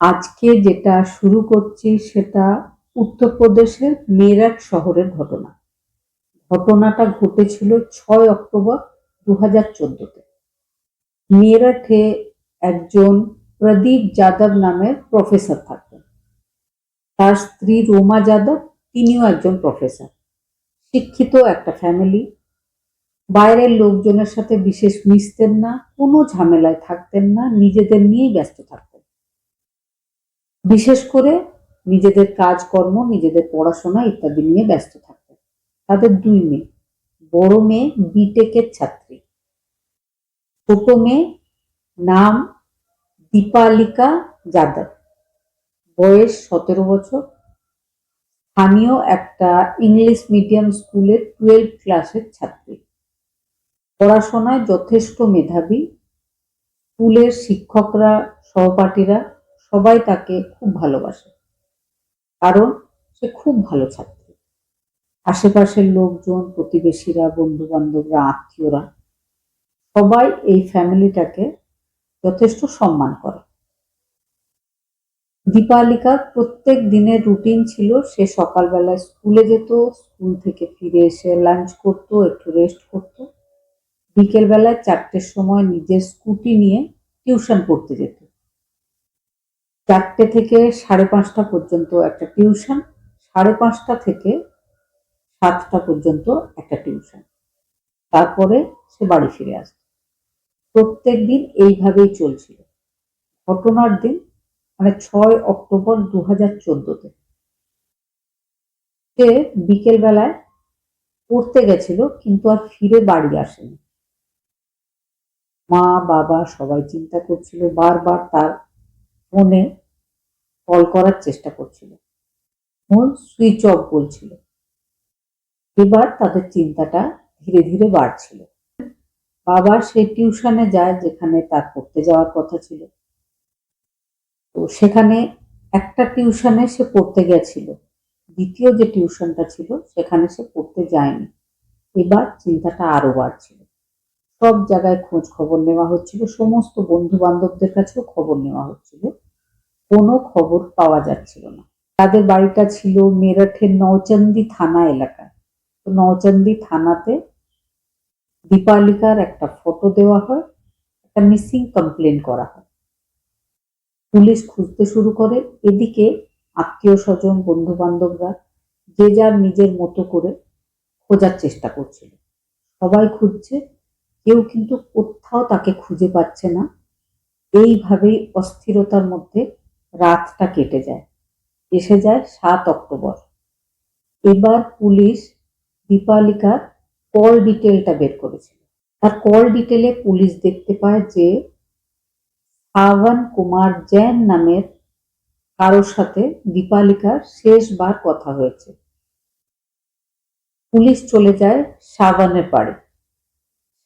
আজকে যেটা শুরু করছি সেটা উত্তরপ্রদেশের মেরাট শহরের ঘটনা। ঘটনাটা ঘটেছিল ছয় অক্টোবর দু হাজার চোদ্দতে। মেরাঠে একজন প্রদীপ যাদব নামের প্রফেসর থাকতেন। তার স্ত্রী রোমা যাদব, তিনিও একজন প্রফেসর। শিক্ষিত একটা ফ্যামিলি বাইরের লোকজনের সাথে বিশেষ মিশতেন না, কোনো ঝামেলায় থাকতেন না, নিজেদের নিয়েই ব্যস্ত থাকতেন। বিশেষ করে নিজেদের কাজকর্ম, নিজেদের পড়াশোনা ইত্যাদি নিয়ে ব্যস্ত থাকতেন তাদের দুই মেয়ে, বড় মেয়ে বিটেকের ছাত্রী। ছোট মেয়ে নাম দীপালিকা যাদব। বয়স সতেরো বছর। স্থানীয় একটা ইংলিশ মিডিয়াম স্কুলের টুয়েলভ ক্লাসের ছাত্রী। পড়াশোনায় যথেষ্ট মেধাবী। স্কুলের শিক্ষকরা, সহপাঠীরা সবাই তাকে খুব ভালোবাসে। কারণ সে খুব ভালো ছাত্রী। আশেপাশের লোকজন, প্রতিবেশীরা বন্ধু বান্ধবরা আত্মীয়রা সবাই এই ফ্যামিলিটাকে যথেষ্ট সম্মান করে। দীপালিকার প্রত্যেক দিনের রুটিন ছিল সে সকালবেলায় স্কুলে যেত স্কুল থেকে ফিরে এসে লাঞ্চ করতো, একটু রেস্ট করতো। বিকেলবেলায় চারটের সময় নিজের স্কুটি নিয়ে টিউশন পড়তে যেত। চারটে থেকে সাড়ে পাঁচটা পর্যন্ত একটা টিউশন, সাড়ে পাঁচটা থেকে সাতটা পর্যন্ত একটা টিউশন। তারপরে সে বাড়ি ফিরে আসত প্রত্যেক দিন এইভাবেই চলছিল। ঘটনার দিন মানে ছয় অক্টোবর দু হাজার চোদ্দতে। সে বিকেলবেলায় পড়তে গেছিল, কিন্তু আর ফিরে বাড়ি আসেনি। মা, বাবা সবাই চিন্তা করছিল, বারবার তার ফোনে কল করার চেষ্টা করছিল। ফোন সুইচ অফ বলছিল। এবার তাদের চিন্তাটা ধীরে ধীরে বাড়ছিল। বাবা সেই টিউশনে যায় যেখানে তার পড়তে যাওয়ার কথা ছিল। তো সেখানে একটা টিউশনে সে পড়তে গেছিল। দ্বিতীয় যে টিউশনটা ছিল, সেখানে সে পড়তে যায়নি। এবার চিন্তাটা আরও বাড়ছিল। সব জায়গায় খোঁজ খবর নেওয়া হচ্ছিল। সমস্ত বন্ধু বান্ধবদের কাছেও খবর নেওয়া হচ্ছিল। কোনো খবর পাওয়া যাচ্ছিল না। তাদের বাড়িটা ছিল মেরঠের নৌচন্দি থানা এলাকায়। তো নৌচন্দি থানাতে দীপালিকার একটা ফটো দেওয়া হয়, একটা মিসিং কমপ্লেন করা হয়। পুলিশ খুঁজতে শুরু করে, এদিকে আত্মীয় স্বজন বন্ধু বান্ধবরা যে যার নিজের মতো করে খোঁজার চেষ্টা করছিল। সবাই খুঁজছে, কেউ কিন্তু কোথাও তাকে খুঁজে পাচ্ছে না। এইভাবেই অস্থিরতার মধ্যে রাতটা কেটে যায়। এসে যায় সাত অক্টোবর। এবার পুলিশ দীপালিকার কল ডিটেলটা বের করেছিল। আর কল ডিটেলে পুলিশ দেখতে পায় যে শ্রাবণ কুমার জৈন নামের কারোর সাথে দীপালিকার শেষবার কথা হয়েছে। পুলিশ চলে যায় শ্রাবণের বাড়ি।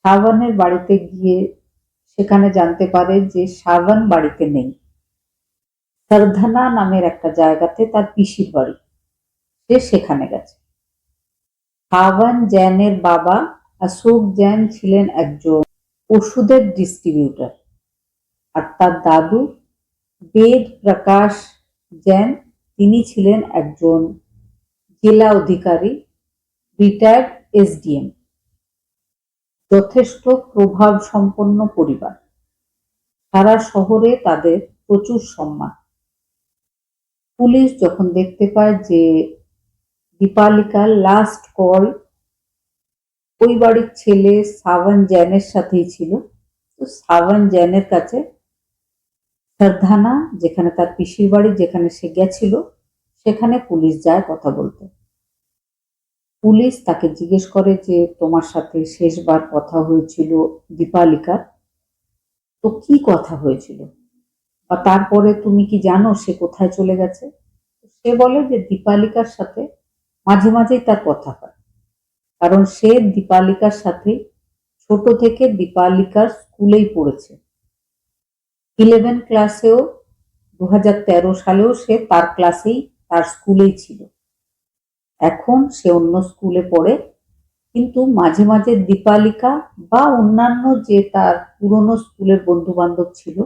শ্রাবণের বাড়িতে গিয়ে সেখানে জানতে পারে যে শ্রাবণ বাড়িতে নেই। সরধানা নামের একটা জায়গাতে তার পিসির বাড়ি সে সেখানে গেছে। শ্রাবণ জ্যানের বাবা অশোক জ্যান ছিলেন একজন ওষুধের ডিস্ট্রিবিউটর আর তার দাদু বেদ প্রকাশ জ্যান, তিনি ছিলেন একজন জেলা অধিকারী রিটায়ার্ড এসডিএম যথেষ্ট প্রভাব সম্পন্ন পরিবার। সারা শহরে তাদের প্রচুর সম্মান। পুলিশ যখন দেখতে পায় যে দীপালিকার লাস্ট কল ওই বাড়ির ছেলে সাবন জ্যানের সাথেই ছিল। তো সাবন জ্যানের কাছে সারধানা যেখানে তার পিসির বাড়ি, যেখানে সে গেছিল, সেখানে পুলিশ যায় কথা বলতে। পুলিশ তাকে জিজ্ঞেস করে যে, তোমার সাথে শেষবার কথা হয়েছিল দীপালিকার? তো কি কথা হয়েছিল? বা তারপরে তুমি কি জানো সে কোথায় চলে গেছে? সে বলে যে দীপালিকার সাথে মাঝে মাঝেই তার কথা হয়। কারণ সে দীপালিকার সাথে ছোট থেকে দীপালিকার স্কুলেই পড়েছে। ইলেভেন ক্লাসেও দু তেরো সালেও সে তার ক্লাসেই তার স্কুলেই ছিল। এখন সে অন্য স্কুলে পড়ে, কিন্তু মাঝে মাঝে দীপালিকা বা অন্যান্য যে তার পুরনো স্কুলের বন্ধু বান্ধব ছিল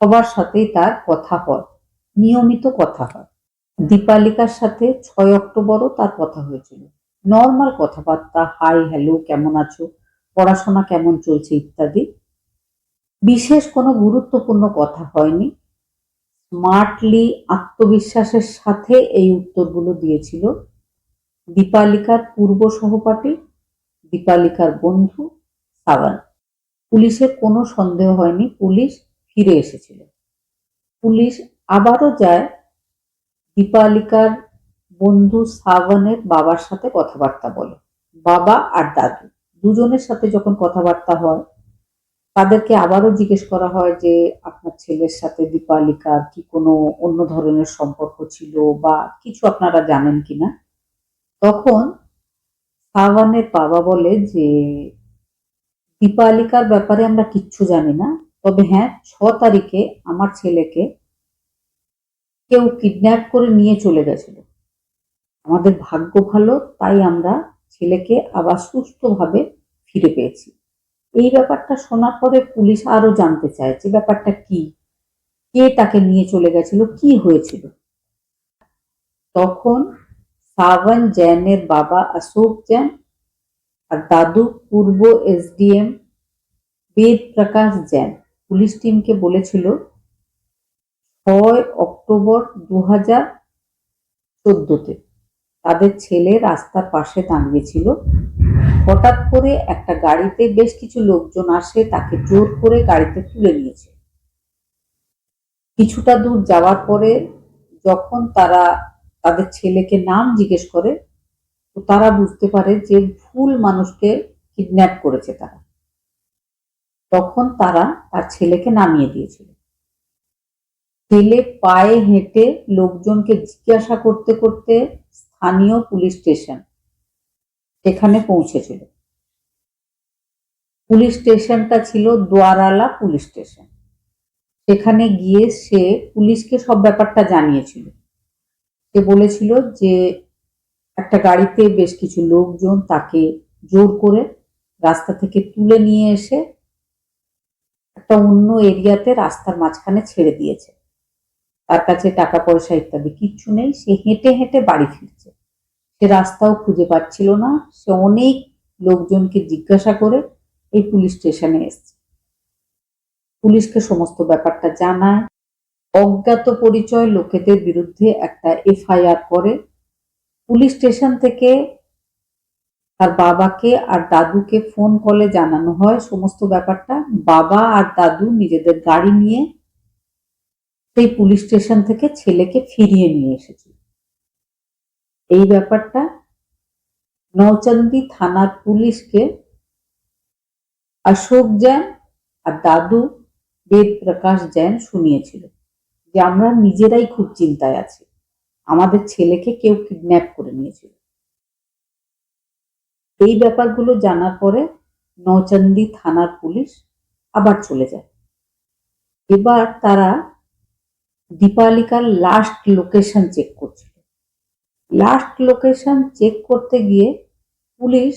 সবার সাথেই তার কথা হয়, নিয়মিত কথা হয়। দীপালিকার সাথে ছয় অক্টোবরও তার কথা হয়েছিল। নর্মাল কথাবার্তা, হাই, হ্যালো, কেমন আছো, পড়াশোনা কেমন চলছে ইত্যাদি। বিশেষ কোনো গুরুত্বপূর্ণ কথা হয়নি। স্মার্টলি আত্মবিশ্বাসের সাথে এই উত্তরগুলো দিয়েছিল। দীপালিকার পূর্ব সহপাঠী, দীপালিকার বন্ধু সাবান। পুলিশের কোনো সন্দেহ হয়নি। পুলিশ ফিরে এসেছিল পুলিশ আবারও যায় দীপালিকার বন্ধু সাবানের বাবার সাথে কথাবার্তা বলে। বাবা আর দাদু দুজনের সাথে যখন কথাবার্তা হয়, তাদেরকে আবারও জিজ্ঞেস করা হয় যে, আপনার ছেলের সাথে দীপালিকার কি কোনো অন্য ধরনের সম্পর্ক ছিল বা কিছু আপনারা জানেন কিনা? তখন সাবানের বাবা বলে যে, দীপালিকার ব্যাপারে আমরা কিচ্ছু জানি না। তবে হ্যাঁ ছ তারিখে আমার ছেলেকে কেউ কিডন্যাপ করে নিয়ে চলে গেছিল। আমাদের ভাগ্য ভালো, তাই আমরা ছেলেকে আবার সুস্থভাবে ফিরে পেয়েছি। এই ব্যাপারটা শোনার পরে পুলিশ আরও জানতে যে ব্যাপারটা কি? কে তাকে নিয়ে চলে গেছিল? কি হয়েছিল? তখন সাবন জৈনের বাবা অশোক জৈন আর দাদু পূর্ব এসডিএম বেদ প্রকাশ জৈন পুলিশ টিমকে বলেছিল, ছয় অক্টোবর দু হাজার চোদ্দতে তাদের ছেলে রাস্তার পাশে দাঁড়িয়েছিল। হঠাৎ করে একটা গাড়িতে বেশ কিছু লোকজন আসে, তাকে জোর করে গাড়িতে তুলে নিয়েছে। কিছুটা দূর যাওয়ার পরে যখন তারা তাদের ছেলেকে নাম জিজ্ঞেস করে, তো তারা বুঝতে পারে যে ভুল মানুষকে কিডন্যাপ করেছে তারা। তখন তারা তার ছেলেকে নামিয়ে দিয়েছিল। ছেলে পায়ে হেঁটে লোকজনকে জিজ্ঞাসা করতে করতে স্থানীয় পুলিশ স্টেশন সেখানে পৌঁছেছিল। পুলিশ স্টেশনটা ছিল দোয়ারালা পুলিশ স্টেশন। সেখানে গিয়ে সে পুলিশকে সব ব্যাপারটা জানিয়েছিল। সে বলেছিল যে একটা গাড়িতে বেশ কিছু লোকজন তাকে জোর করে রাস্তা থেকে তুলে নিয়ে এসে একটা অন্য এরিয়াতে রাস্তার মাঝখানে ছেড়ে দিয়েছে। তার কাছে টাকা পয়সা ইত্যাদি কিচ্ছু নেই। সে হেঁটে হেঁটে বাড়ি ফিরছে। সে রাস্তাও খুঁজে পাচ্ছিল না। সে অনেক লোকজনকে জিজ্ঞাসা করে এই পুলিশ স্টেশনে এসছে। পুলিশকে সমস্ত ব্যাপারটা জানায়। অজ্ঞাত পরিচয় লোকেদের বিরুদ্ধে একটা এফআইআর করে। পুলিশ স্টেশন থেকে তার বাবাকে আর দাদুকে ফোন কলে জানানো হয়। সমস্ত ব্যাপারটা বাবা আর দাদু নিজেদের গাড়ি নিয়ে সেই পুলিশ স্টেশন থেকে ছেলেকে ফিরিয়ে নিয়ে এসেছিল এই ব্যাপারটা নৌচান্দি থানার পুলিশকে অশোক জৈন আর দাদু বেদ প্রকাশ জৈন শুনিয়েছিল যে আমরা নিজেরাই খুব চিন্তায় আছি। আমাদের ছেলেকে কেউ কিডন্যাপ করে নিয়েছিল। এই ব্যাপারগুলো জানার পরে নৌচান্দি থানার পুলিশ আবার চলে যায়। এবার তারা দীপালিকার লাস্ট লোকেশন চেক করছিল। লাস্ট লোকেশন চেক করতে গিয়ে পুলিশ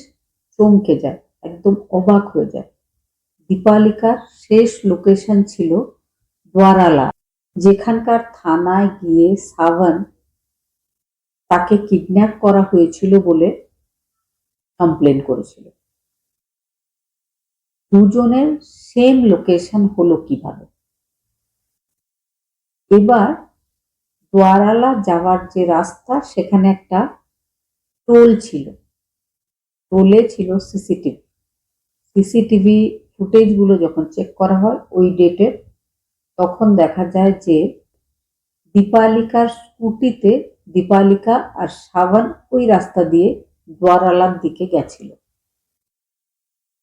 চমকে যায়, একদম অবাক হয়ে যায়। দীপালিকার শেষ লোকেশন ছিল দ্বারালা, যেখানকার থানায় গিয়ে সাভান তাকে কিডন্যাপ করা হয়েছিল বলে কমপ্লেন করেছিল। দুজনের সেম লোকেশন হলো কীভাবে? এবার দোয়ারালা যাওয়ার যে রাস্তা, সেখানে একটা টোল ছিল। টোলে ছিল সিসিটিভি। সিসিটিভি ফুটেজগুলো যখন চেক করা হয়, ওই ডেটের তখন দেখা যায় যে দীপালিকার স্কুটিতে দীপালিকা আর সাবান ওই রাস্তা দিয়ে দোয়ারালার দিকে গেছিল।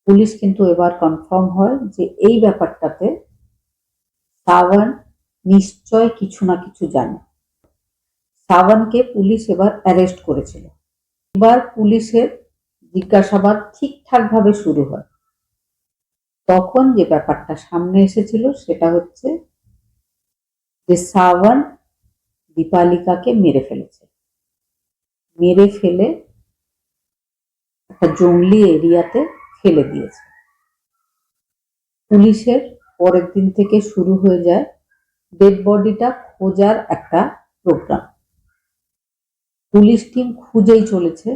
পুলিশ কিন্তু এবার কনফার্ম হয় যে এই ব্যাপারটাতে সাবান নিশ্চয় কিছু না কিছু জানে। সাবানকে পুলিশ এবার অ্যারেস্ট করেছিল। এবার পুলিশের জিজ্ঞাসাবাদ ঠিকঠাক ভাবে শুরু হয়। তখন যে ব্যাপারটা সামনে এসেছিল সেটা হচ্ছে যে সাবান দীপালিকাকে মেরে ফেলেছে। মেরে ফেলে একটা জঙ্গলি এরিয়াতে ফেলে দিয়েছে। পুলিশের পরের দিন থেকে শুরু হয়ে যায় ডেড বডিটা খোঁজার একটা প্রোগ্রাম। পুলিশ টিম খুঁজেই চলেছে,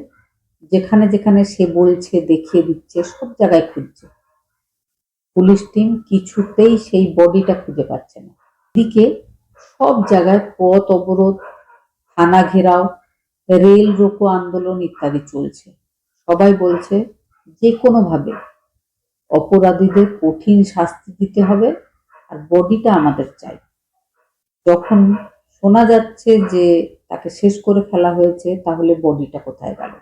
যেখানে যেখানে সে বলছে, দেখিয়ে দিচ্ছে, সব জায়গায় খুঁজছে। পুলিশ টিম কিছুতেই সেই বডিটা খুঁজে পাচ্ছে না। এদিকে সব জায়গায় পথ অবরোধ, থানা ঘেরাও, রেল রোকো আন্দোলন ইত্যাদি চলছে। সবাই বলছে যে কোনোভাবে অপরাধীদের কঠিন শাস্তি দিতে হবে আর বডিটা আমাদের চাই। যখন শোনা যাচ্ছে যে তাকে শেষ করে ফেলা হয়েছে, তাহলে বডিটা কোথায় গেল?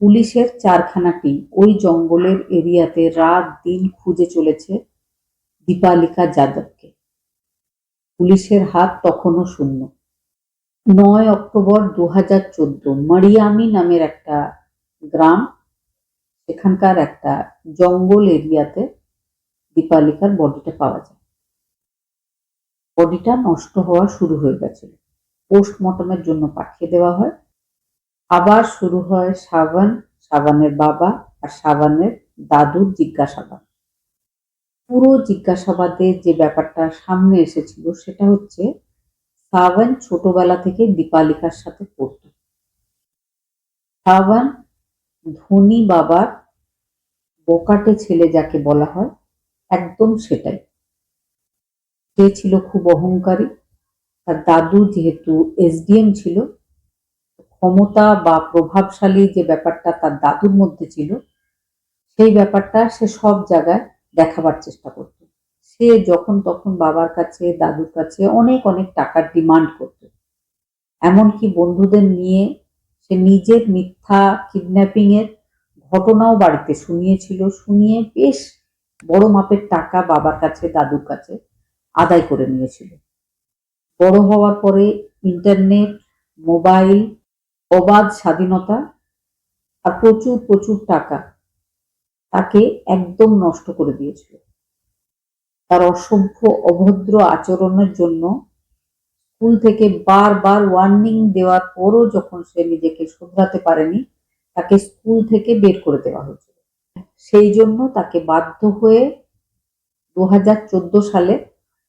পুলিশের চারখানাটি ওই জঙ্গলের এরিয়াতে রাত দিন খুঁজে চলেছে দীপালিকা যাদবকে। পুলিশের হাত তখনও শূন্য। নয় অক্টোবর দু হাজার চোদ্দ মারিয়ামি নামের একটা গ্রাম সেখানকার একটা জঙ্গল এরিয়াতে দীপালিকার বডিটা পাওয়া যায়। বডিটা নষ্ট হওয়া শুরু হয়ে গেছিল। পোস্টমর্টমের জন্য পাঠিয়ে দেওয়া হয়। আবার শুরু হয় সাবান, সাবানের বাবা আর সাবানের দাদুর জিজ্ঞাসাবাদ। পুরো জিজ্ঞাসাবাদে যে ব্যাপারটা সামনে এসেছিল সেটা হচ্ছে সাবান ছোটবেলা থেকে দীপালিকার সাথে পড়ত। সাবান ধনী বাবার বকাটে ছেলে যাকে বলা হয়, একদম সেটাই। সে ছিল খুব অহংকারী। তার দাদু যেহেতু এসডিএম ছিল, ক্ষমতা বা প্রভাবশালী যে ব্যাপারটা তার দাদুর মধ্যে ছিল, সেই ব্যাপারটা সে সব জায়গায় দেখাবার চেষ্টা করত। সে যখন তখন বাবার কাছে, দাদুর কাছে অনেক অনেক টাকার ডিমান্ড করত। এমনকি বন্ধুদের নিয়ে সে নিজের মিথ্যা কিডন্যাপিং এর ঘটনাও বাড়িতে শুনিয়েছিল। শুনিয়ে বেশ বড় মাপের টাকা বাবার কাছে, দাদুর কাছে আদায় করে নিয়েছিল। বড় হওয়ার পরে ইন্টারনেট মোবাইল অবাধ স্বাধীনতা আর প্রচুর প্রচুর টাকা তাকে একদম নষ্ট করে দিয়েছিল। তার অসভ্য অভদ্র আচরণের জন্য স্কুল থেকে বারবার ওয়ার্নিং দেওয়ার পরও যখন সে নিজেকে শুধরাতে পারেনি, তাকে স্কুল থেকে বের করে দেওয়া হয়েছিল। সেই জন্য তাকে বাধ্য হয়ে দু সালে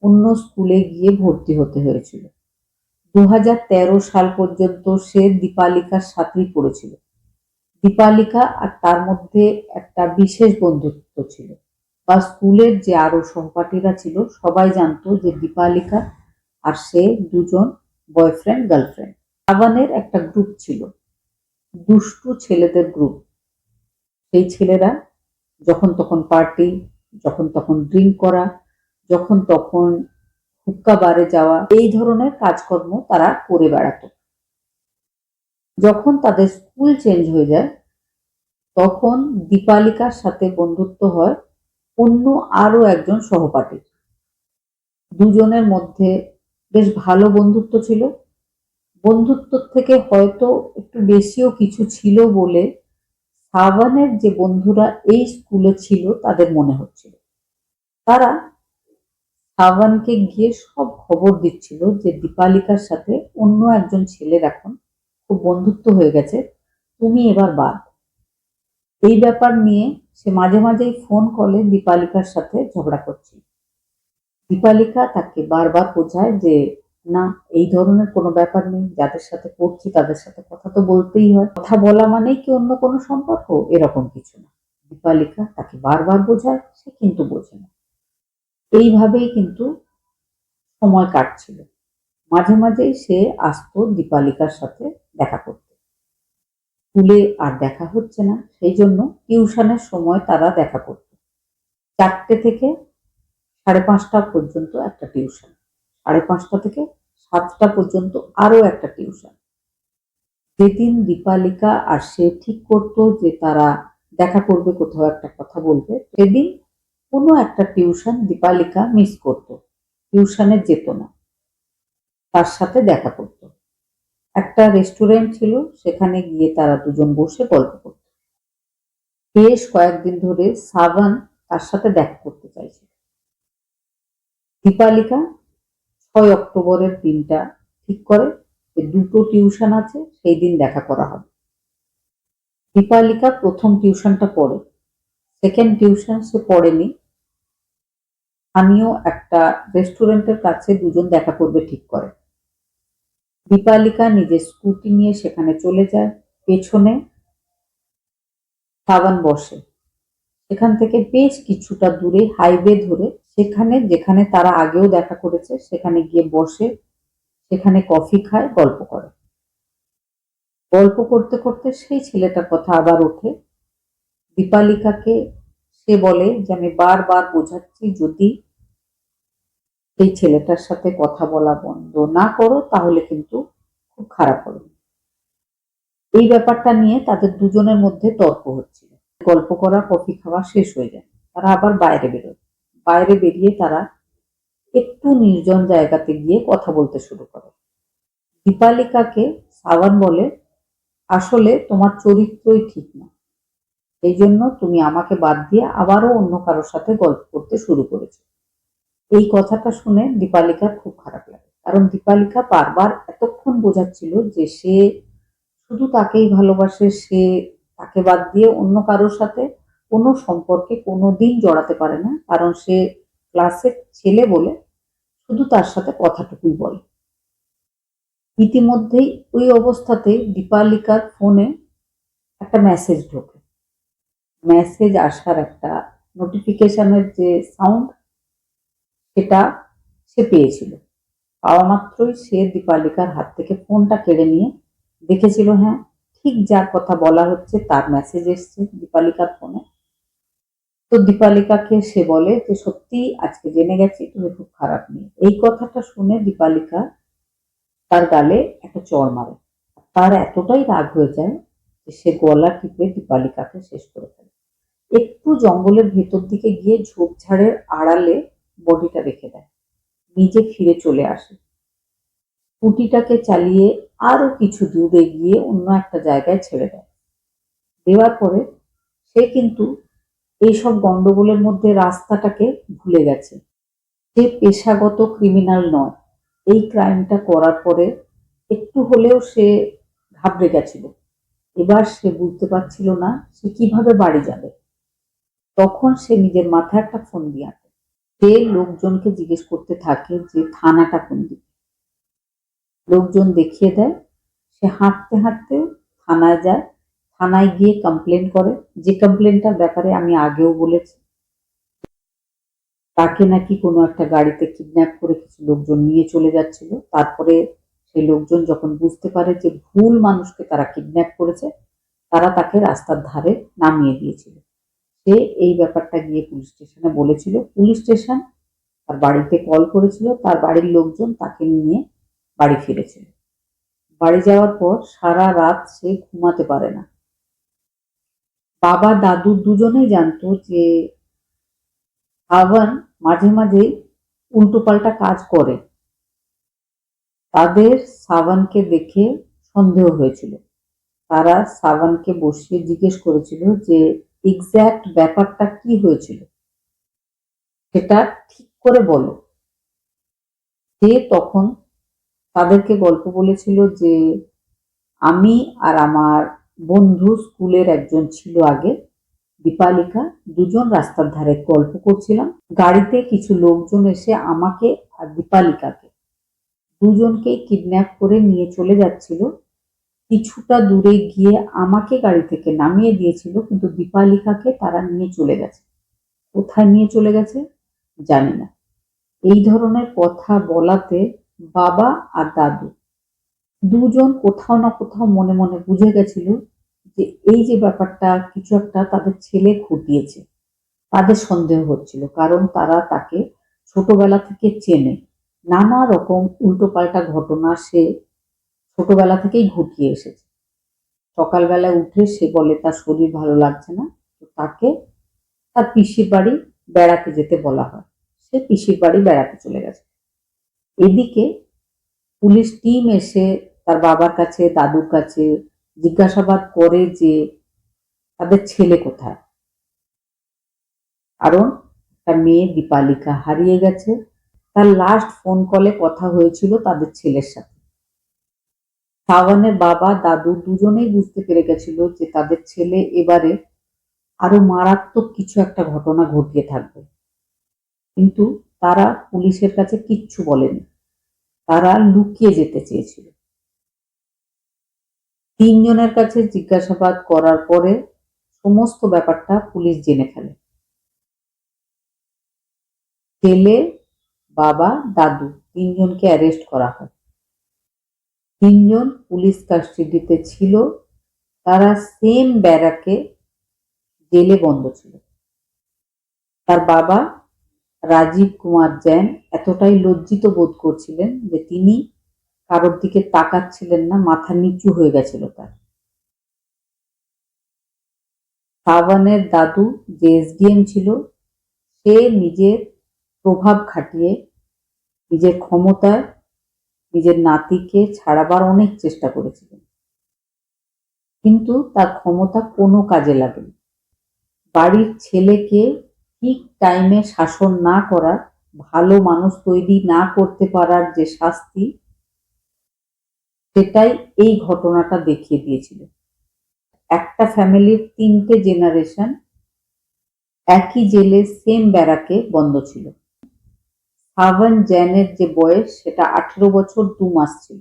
অন্য স্কুলে গিয়ে ভর্তি হতে হয়েছিল। দু হাজার তেরো সাল পর্যন্ত সে দীপালিকার সাথেই পড়েছিল। দীপালিকা আর তার মধ্যে একটা বিশেষ বন্ধুত্ব ছিল। বা স্কুলের যে আরও সহপাঠীরা ছিল, সবাই জানতো যে দীপালিকা আর সে দুজন বয়ফ্রেন্ড, গার্লফ্রেন্ড। আবানের একটা গ্রুপ ছিল, দুষ্টু ছেলেদের গ্রুপ। সেই ছেলেরা যখন তখন পার্টি, যখন তখন ড্রিঙ্ক করা, যখন তখন হুক্কা বারে যাওয়া, এই ধরনের কাজকর্ম তারা করে বেড়াতো। যখন তাদের স্কুল চেঞ্জ হয়ে যায়, তখন দীপালিকার সাথে বন্ধুত্ব হয় অন্য আরও একজন সহপাঠী। দুজনের মধ্যে বেশ ভালো বন্ধুত্ব ছিল। বন্ধুত্ব থেকে হয়তো একটু বেশিও কিছু ছিল বলে সাবানের যে বন্ধুরা এই স্কুলে ছিল তাদের মনে হচ্ছিল। তারা সাবানকে গিয়ে সব খবর দিচ্ছিল যে দীপালিকার সাথে অন্য একজন ছেলের এখন খুব বন্ধুত্ব হয়ে গেছে, তুমি এবার বাদ। এই ব্যাপার নিয়ে সে মাঝে মাঝেই ফোন কলে দীপালিকার সাথে ঝগড়া করছে দীপালিকা তাকে বারবার বোঝায় যে, না, এই ধরনের কোনো ব্যাপার নেই, যাদের সাথে পড়ছি তাদের সাথে কথা তো বলতেই হয়। কথা বলা মানেই কি অন্য কোনো সম্পর্ক? এরকম কিছু না। দীপালিকা তাকে বারবার বোঝায়, সে কিন্তু বোঝে না। এইভাবেই কিন্তু সময় কাটছিল। মাঝে মাঝেই সে আসতো দীপালিকার সাথে দেখা করতে। স্কুলে আর দেখা হচ্ছে না, সেই জন্য টিউশনের সময় তারা দেখা করত। চারটে থেকে সাড়ে পাঁচটা পর্যন্ত একটা টিউশন। সাড়ে পাঁচটা থেকে সাতটা পর্যন্ত আরও একটা টিউশন। যেদিন দীপালিকা আর সে ঠিক করতো যে তারা দেখা করবে, কোথাও একটা কথা বলবে। সেদিন কোনো একটা টিউশন দীপালিকা মিস করত। টিউশনে যেত না। তার সাথে দেখা করত। একটা রেস্টুরেন্ট ছিল, সেখানে গিয়ে তারা দুজন বসে গল্প করত। বেশ কয়েকদিন ধরে সাবান তার সাথে দেখা করতে চাইছে। দীপালিকা ছয় অক্টোবরের দিনটা ঠিক করে দুটো টিউশন আছে, সেই দিন দেখা করা হবে। দীপালিকা প্রথম টিউশনটা পড়ে, সেকেন্ড টিউশন সে পড়েনি। স্থানীয় একটা রেস্টুরেন্টের কাছে দুজন দেখা করবে ঠিক করে। দীপালিকা নিজের স্কুটি নিয়ে সেখানে চলে যায়, পেছনে সাবান বসে। সেখান থেকে বেশ কিছুটা দূরে, হাইওয়ে ধরে সেখানে, যেখানে তারা আগেও দেখা করেছে, সেখানে গিয়ে বসে, সেখানে কফি খায়, গল্প করে। গল্প করতে করতে সেই ছেলেটার কথা আবার ওঠে। দীপালিকাকে সে বলে যে, আমি বারবার বোঝাচ্ছি যদি সেই ছেলেটার সাথে কথা বলা বন্ধ না করো, তাহলে কিন্তু খুব খারাপ হবে। এই ব্যাপারটা নিয়ে তাদের দুজনের মধ্যে তর্ক হচ্ছিল। গল্প করা, কফি খাওয়া শেষ হয়ে যায়। তারা আবার বাইরে বেরোয়। বাইরে বেরিয়ে তারা একটু নির্জন জায়গাতে গিয়ে কথা বলতে শুরু করে। দীপালিকাকে সাবান বলে, আসলে তোমার চরিত্রই ঠিক না। এই জন্য তুমি আমাকে বাদ দিয়ে আবারও অন্য কারোর সাথে গল্প করতে শুরু করেছ। এই কথাটা শুনে দীপালিকার খুব খারাপ লাগে, কারণ দীপালিকা বারবার এতক্ষণ বোঝাচ্ছিল যে সে শুধু তাকেই ভালোবাসে, সে তাকে বাদ দিয়ে অন্য কারোর সাথে কোনো সম্পর্কে কোনো দিন জড়াতে পারে না, কারণ সে ক্লাসের ছেলে বলে শুধু তার সাথে কথাটুকুই বলে। ইতিমধ্যেই ওই অবস্থাতে দীপালিকার ফোনে একটা মেসেজ ঢোকে। মেসেজ আসার একটা নোটিফিকেশনের যে সাউন্ড সেটা সে পেয়েছিল। পাওয়া মাত্রই সে দীপালিকার হাত থেকে ফোনটা কেড়ে নিয়ে দেখেছিল হ্যাঁ ঠিক যার কথা বলা হচ্ছে তার মেসেজ এসছে দীপালিকার ফোনে। তো দীপালিকাকে সে বলে যে, সত্যি আজকে জেনে গেছি, তুমি খুব খারাপ মেয়ে। এই কথাটা শুনে দীপালিকা তার গালে একটা চর মারে। তার এতটাই রাগ হয়ে যায় যে সে গলা টিপে দীপালিকাকে শেষ করে ফেলে। একটু জঙ্গলের ভেতর দিকে গিয়ে ঝোপঝাড়ের আড়ালে বডিটা রেখে দেয়। নিজে ফিরে চলে আসে। স্কুটিটাকে চালিয়ে আরও কিছু দূরে গিয়ে অন্য একটা জায়গায় ছেড়ে দেয়। দেওয়ার পরে সে কিন্তু এইসব গন্ডগোলের মধ্যে রাস্তাটাকে ভুলে গেছে। সে পেশাগত ক্রিমিনাল নয়। এই ক্রাইমটা করার পরে একটু হলেও সে ঘাবড়ে গেছিল। এবার সে বুঝতে পারছিল না সে কীভাবে বাড়ি যাবে। তখন সে নিজের মাথায় একটা ফোন দিয়ে আঁটে সে লোকজনকে জিজ্ঞেস করতে থাকে যে, থানাটা কোন দিকে? লোকজন দেখিয়ে দেয়। সে হাঁটতে হাঁটতে থানায় যায়। থানায় গিয়ে কমপ্লেন করে। যে কমপ্লেনটার ব্যাপারে আমি আগেও বলেছি। তাকে নাকি কোনো একটা গাড়িতে কিডন্যাপ করে কিছু লোকজন নিয়ে চলে যাচ্ছিল। তারপরে সেই লোকজন যখন বুঝতে পারে যে ভুল মানুষকে তারা কিডন্যাপ করেছে, তারা তাকে রাস্তার ধারে নামিয়ে দিয়েছিল। সে এই ব্যাপারটা গিয়ে পুলিশ স্টেশনে বলেছিল। পুলিশ স্টেশন তার বাড়িতে কল করেছিল। তার বাড়ির লোকজন তাকে নিয়ে বাড়ি ফিরেছিল বাড়ি যাওয়ার পর সারা রাত সে ঘুমাতে পারে না। বাবা, দাদু দুজনেই জানতো যে আভান মাঝে মাঝে উল্টোপাল্টা কাজ করে। তাদের সাবানকে দেখে সন্দেহ হয়েছিল। তারা সাবানকে বসিয়ে জিজ্ঞেস করেছিল যে এক্স্যাক্ট ব্যাপারটা কি হয়েছিল? সেটা ঠিক করে বলো। সে তখন তাদেরকে গল্প বলেছিল যে আমি আর আমার বন্ধু স্কুলের একজন ছিল আগে। দীপালিকা, দুজন রাস্তার ধারে গল্প করছিলাম। গাড়িতে কিছু লোকজন এসে আমাকে আর দীপালিকাকে দুজনকে কিডন্যাপ করে নিয়ে চলে যাচ্ছিল। কিছুটা দূরে গিয়ে আমাকে গাড়ি থেকে নামিয়ে দিয়েছিল, কিন্তু দীপালিকাকে তারা নিয়ে চলে গেছে। কোথায় নিয়ে চলে গেছে জানি না। এই ধরনের কথা বলাতে বাবা আর দাদু দুজন কোথাও না কোথাও মনে মনে বুঝে গেছিল যে এই যে ব্যাপারটা কিছু একটা তাদের ছেলে ঘটিয়েছে তাদের সন্দেহ হচ্ছিল, কারণ তারা তাকে ছোটবেলা থেকে চেনে। নানা রকম উল্টোপাল্টা ঘটনা সে ছোটবেলা থেকেই ঘটিয়ে এসেছে। সকালবেলা উঠে সে বলে, তার শরীর ভালো লাগছে না। তো তাকে তার পিসির বাড়ি বেড়াতে যেতে বলা হয়। সে পিসির বাড়ি বেড়াতে চলে গেছে। এদিকে পুলিশ টিম এসে তার বাবার কাছে, দাদুর কাছে জিজ্ঞাসাবাদ করে যে তাদের ছেলে কোথায়। কারণ তার মেয়ে দীপালিকা হারিয়ে গেছে। তার লাস্ট ফোন কলে কথা হয়েছিল তাদের ছেলের সাথে। সাওয়ানের বাবা, দাদু দুজনেই বুঝতে পেরে গেছিল যে তাদের ছেলে এবারে আরও মারাত্মক কিছু একটা ঘটনা ঘটিয়ে থাকবে। কিন্তু তারা পুলিশের কাছে কিচ্ছু বলেনি। তারা লুকিয়ে যেতে চেয়েছিল। তিনজনের কাছে জিজ্ঞাসাবাদ করার পরে সমস্ত ব্যাপারটা পুলিশ জেনে ফেলে। ছেলে, বাবা, দাদু তিনজনকে অ্যারেস্ট করা হয়। তিনজন পুলিশ কাস্টডিতে ছিল, তারা সেম ব্যারাকে জেলে বন্ধ ছিল। তার বাবা রাজীব কুমার জৈন এতটাই লজ্জিত বোধ করছিলেন যে তিনি কারোর দিকে তাকাচ্ছিলেন না, মাথা নিচু হয়ে গেছিল তার। সাবানের দাদু যে এসডিএম ছিল, সে নিজের প্রভাব খাটিয়ে, নিজের ক্ষমতায়, নিজের নাতিকে ছাড়াবার অনেক চেষ্টা করেছিলেন কিন্তু তার ক্ষমতা কোনো কাজে লাগেনি। বাড়ির ছেলেকে ঠিক টাইমে শাসন না করার, ভালো মানুষ তৈরি না করতে পারার যে শাস্তি, সেটাই এই ঘটনাটা দেখিয়ে দিয়েছিল। একটা ফ্যামিলির তিনটে জেনারেশন একই জেলে সেম ব্যারাকে বন্ধ ছিল। সাভান জ্যানের যে বয়স, সেটা আঠেরো বছর দু মাস ছিল।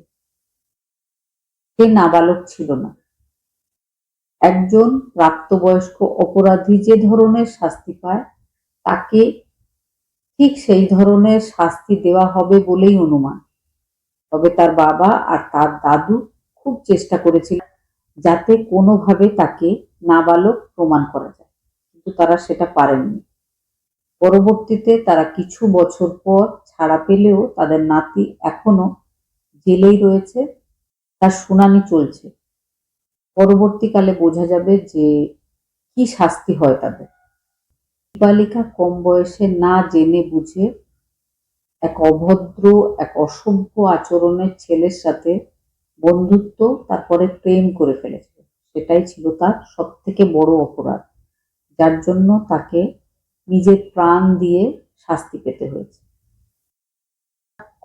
সে নাবালক ছিল না। একজন প্রাপ্তবয়স্ক অপরাধী যে ধরনের শাস্তি পায় তাকে ঠিক সেই ধরনের শাস্তি দেওয়া হবে বলেই অনুমান। তবে তার বাবা আর তার দাদু খুব চেষ্টা করেছিল যাতে কোনোভাবে তাকে নাবালক প্রমাণ করা যায়, কিন্তু তারা সেটা পারেননি। পরবর্তীতে তারা কিছু বছর পর ছাড়া পেলেও তাদের নাতি এখনও জেলেই রয়েছে, তার শুনানি চলছে। পরবর্তীকালে বোঝা যাবে যে কি শাস্তি হয় তাদের। বালিকা কম বয়সে না জেনে বুঝে এক অভদ্র, এক অসভ্য আচরণের ছেলের সাথে বন্ধুত্ব তারপরে প্রেম করে ফেলেছিল। সেটাই ছিল তার সব থেকে বড় অপরাধ, যার জন্য তাকে নিজের প্রাণ দিয়ে শাস্তি পেতে হয়েছে।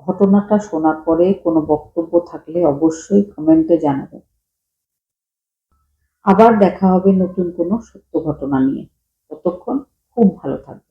ঘটনাটা শোনার পরে কোনো বক্তব্য থাকলে অবশ্যই কমেন্টে জানাবেন আবার দেখা হবে নতুন কোনো সত্য ঘটনা নিয়ে। ততক্ষণ খুব ভালো থাকবে।